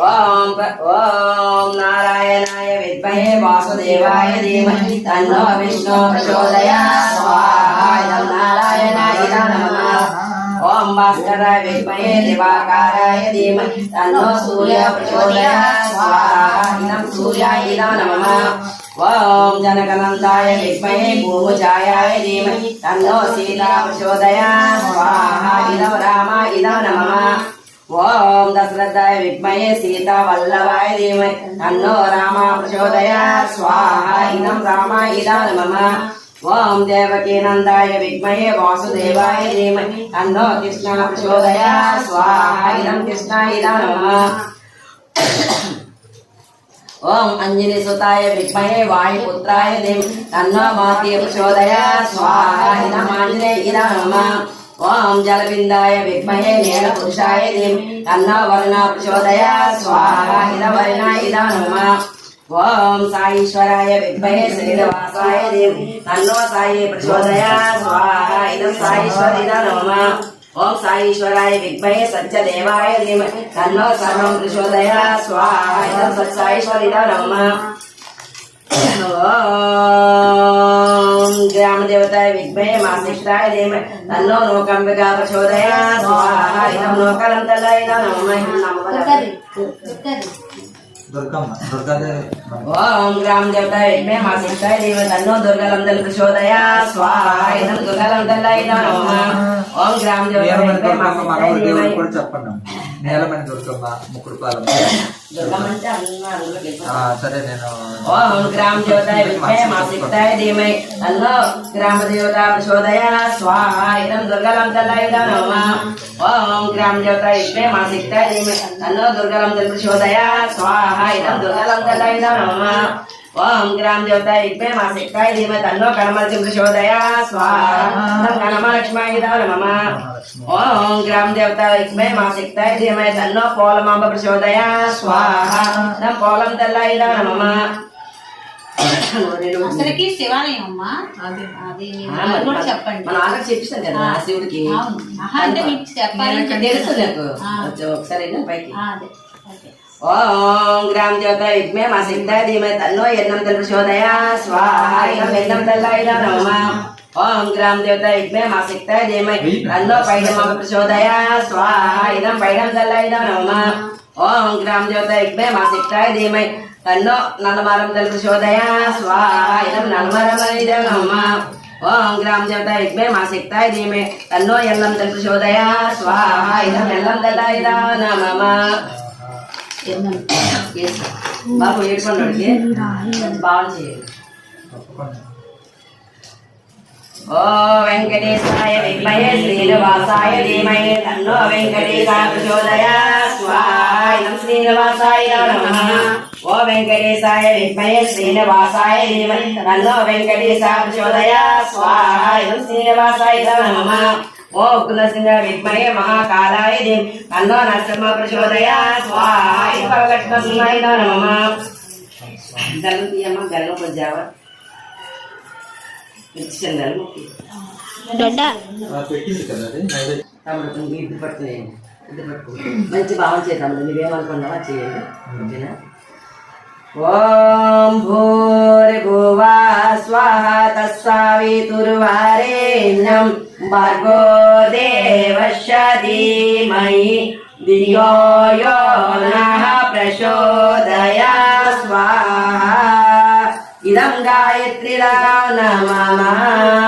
ओम ओम नारायणाय विद्महे वासुदेवाय धीमहि तन्नो विष्णु प्रचोदयात्। स्वाहा, इदं नारायणाय ओम भास्कराय विद्महे दिवाकराय स्वाहा, इदं सूर्याय नमः। ఓం జనకనందాయ విద్మహే భూముజాయాయ ఓం దశరథాయ విద్మహే సీతా వల్లభాయ ధీమహి. తన్నో రామ ప్రచోదయాత్ స్వాహ ఇదం రామ ఇదం మమ ఓం దేవకీ నందాయ విద్మహే వాసుదేవాయ ధీమహి. తన్నో కృష్ణ ప్రచోదయాత్ స్వాహ ఇదం కృష్ణ ఇదం మమ ఓం అంజని సుతాయ విద్మహే వాయుపుత్రాయ ధీమహి. తన్నో మాతి ప్రచోదయాత్ స్వాహ ఇదం ఆంజనేయ ఇదం మమ ఓం జలబిందాయ విద్మహే నేల పురుషాయ ధీమహి తన్నో వరుణ ప్రచోదయ స్వాహ ఇద వరుణ ఇద నమ ఓం సాయీశ్వరాయ విద్మహే శ్రీనివాసాయ ధీమహి తన్నో సాయి ప్రచోదయ స్వాహ ఇదం సాయీశ్వర ఇద నమ ఓం సాయీశ్వరాయ విద్మహే సత్యదేవాయ ధీమహి తన్నో సర్వం ప్రచోదయ స్వాహ ఇదం సత్సాయీశ్వర ఇద నమ ఓం తన్నో నోకంబికా ప్రచోదయాత్ స్వాహ ఇదం నోకలంతలాయ నమః నమః దుర్గమ్మ దుర్గాదేవి ఓం గ్రామ దేవతాయ విద్మహే మాసిష్టాయ ధీమహి తన్నో దుర్గలంతల ప్రచోదయాత్ స్వాహ ఇదం దుర్గలంతలాయ నమః ఓం గ్రామ దేవతాయ నేలమణి విద్మహే దుర్గమ్మ మాసిష్టాయ నేలమణి దుర్గమ్మ ముక్కుడు పాలెం. దుర్గమంటే అందరూ అందులో ఆ, గెలిపారు. సరే నేను ఓం గ్రామ దేవతాయ విద్మహే మాసిష్టాయ ధీమహి తన్నో గ్రామ దేవతా ప్రచోదయాత్ స్వాహ ఇదం దుర్గలంతలాయ నమః ఓం గ్రామ దేవతాయ విద్మహే మాసిష్టాయ ధీమహి తన్నో దుర్గలంతల ప్రచోదయాత్ స్వాహ ఇదం దుర్గలంతలాయ నమః ఓం గ్రామ దేవతాయ విద్మహే మాసిష్టాయ ధీమహి తన్నో కనమలతి ప్రచోదయాత్ స్వాహ. కనమలక్ష్మాయ నమః. ఓం గ్రామ దేవతాయ విద్మహే మాసిష్టాయ ధీమహి తన్నో పోలమాంబ ప్రచోదయాత్ స్వాహ. ఇదం పోలం తల్లాయ నమః. అసలుకి శివాలయం అమ్మా అది కూడా చెప్పండి. మన ఆల్రెడీ చెప్పిస్తాను కదా ఆ, శివుడికి. అవును. ఆహా, అంటే మీకు చెప్పాలని నేను తెలుసు నాకు. ఒకసారి పైకి. ఆ, అదే. ఓకే. ఓం గ్రామ జ్యోత యుగ్మే మా సిద్ధ ధీమే తన్నో ఎన్నం తెలు ప్రచోదయ స్వాహ ఇదం ఎన్నం తెల్లాయిద నమ. ఓం గ్రామ దేవత యుగ్మే మా సిద్ధ ధీమే తన్నో పైడమ ప్రచోదయ స్వాహ ఇదం పైడం తెల్లాయిద నమ. ఓం గ్రామ దేవత యుగ్మే మా సిద్ధ ధీమే తన్నో నల్లమారం తెలు ప్రచోదయ స్వాహ ఇదం నల్లమరమైద నమ. ఓం గ్రామ దేవత యుగ్మే మా సిద్ధ ధీమే తన్నో ఎల్లం తెలు ప్రచోదయ స్వాహ ఇదం ఎల్లం తెల్లాయిద నమ. బాబు ఏడుకోండి బాగా చేయాలి. ఓ వెంకటేశాయ విద్మయ శ్రీనివాసాయ ధీమహి తన్నో వెంకటేశాయ ప్రచోదయాత్ శ్రీనివాసాయ నమః. ఓ వెంకటేశాయ విద్మహే శ్రీనివాసాయ ధీమహి తన్నో వెంకటేశాయ ప్రచోదయాత్ శ్రీనివాసాయ నమః. ఓ విద్మహే మహాకాలాయ నరసింహ నమః గల్లు తీయమ్మ గల్లు. తమ్ముడు పట్టుకునేయండి పట్టుకో మంచి భావం తమ్ముడు నువ్వేమనుకున్నావా? చేయండి ఓకేనా? ఓం భూర్భువా స్వాహ తస్సావితుర్వారేణ్యం భర్గో దేవస్య ధీమహి ధియో యో నః ప్రచోదయా స్వాహ. ఇదం గాయత్రి నమ. చిన్న